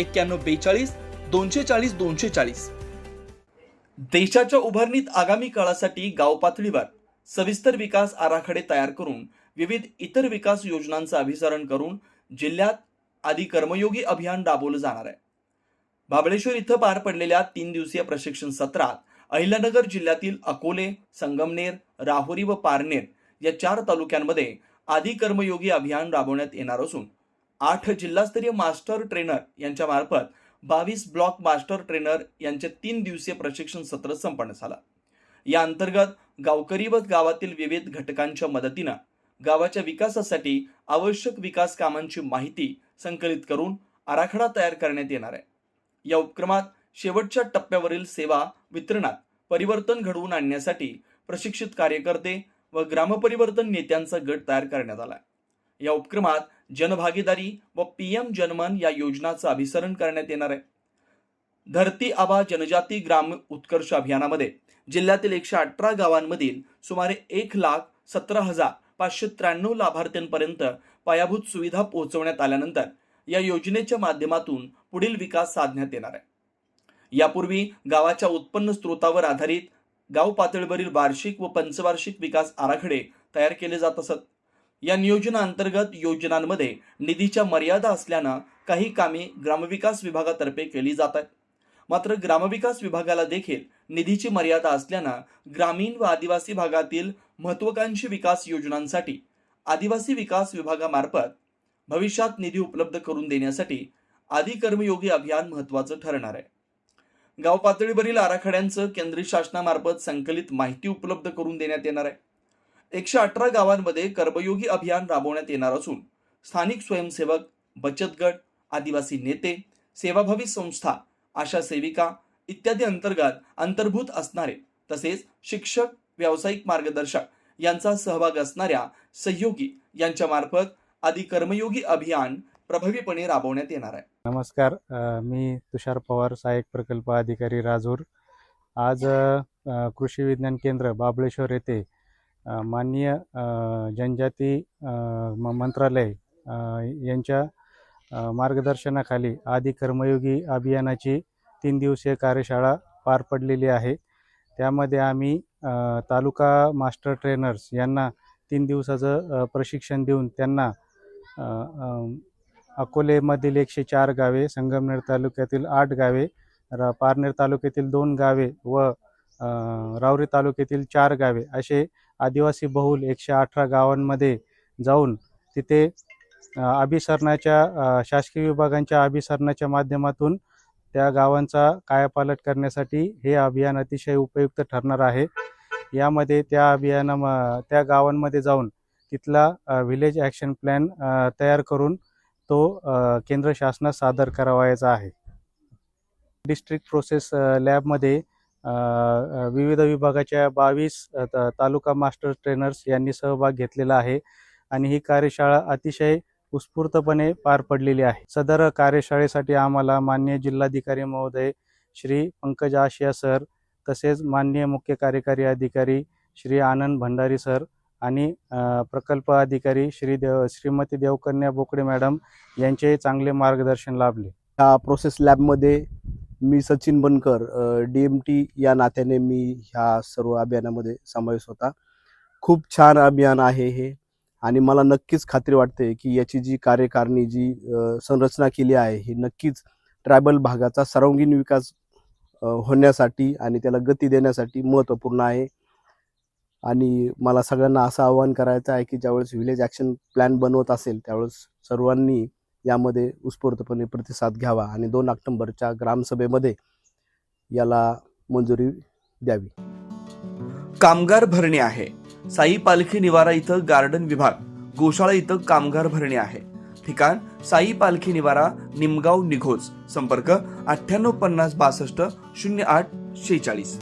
एक्क्याण्णव बेचाळीस दोनशे चाळीस दोनशे चाळीस. देशाच्या उभारणीत आगामी काळासाठी गाव पातळीवर सविस्तर विकास आराखडे तयार करून विविध इतर विकास योजनांचं अभिसरण करून जिल्ह्यात आदी कर्मयोगी अभियान राबवलं जाणार आहे. महाबळेश्वर इथं पार पडलेल्या तीन दिवसीय प्रशिक्षण सत्रात अहिल्यानगर जिल्ह्यातील अकोले संगमनेर राहुरी व पारनेर या चार तालुक्यांमध्ये आदी कर्मयोगी अभियान राबवण्यात येणार असून आठ जिल्हास्तरीय मास्टर ट्रेनर यांच्या मार्फत बावीस ब्लॉक मास्टर ट्रेनर यांचे तीन दिवसीय प्रशिक्षण सत्र संपन्न झालं. या अंतर्गत गावकरी व गावातील विविध घटकांच्या मदतीनं गावाच्या विकासासाठी आवश्यक विकास कामांची माहिती संकलित करून आराखडा तयार करण्यात येणार आहे. या उपक्रमात शेवटच्या टप्प्यावरील सेवा वितरणात परिवर्तन घडवून आणण्यासाठी प्रशिक्षित कार्यकर्ते व ग्रामपरिवर्तन नेत्यांचा गट तयार करण्यात आला या उपक्रमात जनभागीदारी व पी एम जनमन या योजनाचं अभिसरण करण्यात येणार आहे. धरती आबा जनजाती ग्राम उत्कर्ष अभियानामध्ये जिल्ह्यातील एकशे अठरा गावांमधील सुमारे एक लाख सतरा हजार पाचशे त्र्याण्णव लाभार्थ्यांपर्यंत पायाभूत सुविधा पोहोचवण्यात आल्यानंतर या योजनेच्या माध्यमातून पुढील विकास साधण्यात येणार आहे. यापूर्वी गावाच्या उत्पन्न स्रोतावर आधारित गाव पातळीवरील वार्षिक व पंचवार्षिक विकास आराखडे तयार केले जात असत. या नियोजनाअंतर्गत योजनांमध्ये निधीच्या मर्यादा असल्यानं काही कामे ग्रामविकास विभागातर्फे केली जात आहेत. मात्र ग्रामविकास विभागाला देखील निधीची मर्यादा असल्यानं ग्रामीण व आदिवासी भागातील महत्वाकांक्षी विकास योजनांसाठी आदिवासी विकास विभागामार्फत भविष्यात निधी उपलब्ध करून देण्यासाठी आदी कर्मयोगी अभियान महत्वाचं ठरणार आहे. गाव पातळीवरील आराखड्यांचं केंद्रीय शासनामार्फत संकलित माहिती उपलब्ध करून देण्यात येणार आहे. एकशे अठरा गावांमध्ये कर्मयोगी अभियान राबवण्यात येणार असून स्थानिक स्वयंसेवक बचत गट आदिवासी नेते सेवाभावी संस्था आशा सेविका इत्यादी अंतर्गत अंतर्भूत असणारे तसेच शिक्षक व्यावसायिक मार्गदर्शक यांचा सहभाग असणाऱ्या सहयोगी यांच्या मार्फत आदी कर्मयोगी अभियान प्रभावीपणे राबवण्यात येणार आहे. नमस्कार मी तुषार पवार सहाय्यक प्रकल्प अधिकारी राजूर. आज कृषी विज्ञान केंद्र बाबळेश्वर येथे माननीय जनजाती म- मंत्रालय यांच्या मार्गदर्शनाखाली आदी कर्मयोगी अभियानाची तीन दिवसीय कार्यशाळा पार पडलेली आहे. त्यामध्ये आम्ही तालुका मास्टर ट्रेनर्स यांना तीन दिवसाचं प्रशिक्षण देऊन त्यांना अकोलेमधील एकशे चार गावे संगमनेर तालुक्यातील आठ गावे र पारनेर तालुक्यातील दोन गावे व रावरी तालुक्यातील चार गावे असे आदिवासी बहुल एकशे अठरा गावांमध्ये जाऊन तिथे अभिसरणाच्या शासकीय विभागांच्या अभिसरणाच्या माध्यमातून त्या गावांचा कायापालट करण्यासाठी हे अभियान अतिशय उपयुक्त ठरणार आहे. यामध्ये त्या अभियाना त्या गावांमध्ये जाऊन तिथला व्हिलेज ॲक्शन प्लॅन तयार करून तो केंद्र शासनास सादर करावायचा आहे. डिस्ट्रिक्ट प्रोसेस लॅबमध्ये विविध विभागाच्या बावीस त- तालुका मास्टर ट्रेनर्स यांनी सहभाग घेतलेला आहे आणि ही कार्यशाळा अतिशय उत्स्फूर्तपणे पार पडलेली आहे. सदर कार्यशाळेसाठी आम्हाला मान्य जिल्हाधिकारी महोदय श्री पंकज आशिया सर तसेच माननीय मुख्य कार्यकारी अधिकारी श्री आनंद भंडारी सर आणि प्रकल्प अधिकारी श्री देव श्रीमती देवकन्या बोकडे मॅडम यांचे चांगले मार्गदर्शन लाभले. या प्रोसेस लॅबमध्ये मी Sachin Bankar D M T या नात्याने मी ह्या सर्व अभियानामध्ये समावेश होता. खूप छान अभियान आहे हे आणि मला नक्कीच खात्री वाटते की याची जी कार्यकारणी जी संरचना केली आहे ही नक्कीच ट्रायबल भागाचा सर्वांगीण विकास होण्यासाठी आणि त्याला गती देण्यासाठी महत्त्वपूर्ण आहे. आणि मला सगळ्यांना असं आवाहन करायचं आहे की ज्यावेळेस व्हिलेज ॲक्शन प्लॅन बनवत असेल त्यावेळेस सर्वांनी यामध्ये उत्स्फूर्तपणे प्रतिसाद घ्यावा आणि दोन ऑक्टोंबरच्या ग्रामसभेमध्ये याला मंजुरी द्यावी. कामगार भरणे आहे. साई पालखी निवारा इथं गार्डन विभाग गोशाळा इथं कामगार भरणे आहे. ठिकाण साई पालखी निवारा निमगाव निघोज. संपर्क अठ्ठ्याण्णव पन्नास बासष्ट शून्य आठ शेहेचाळीस.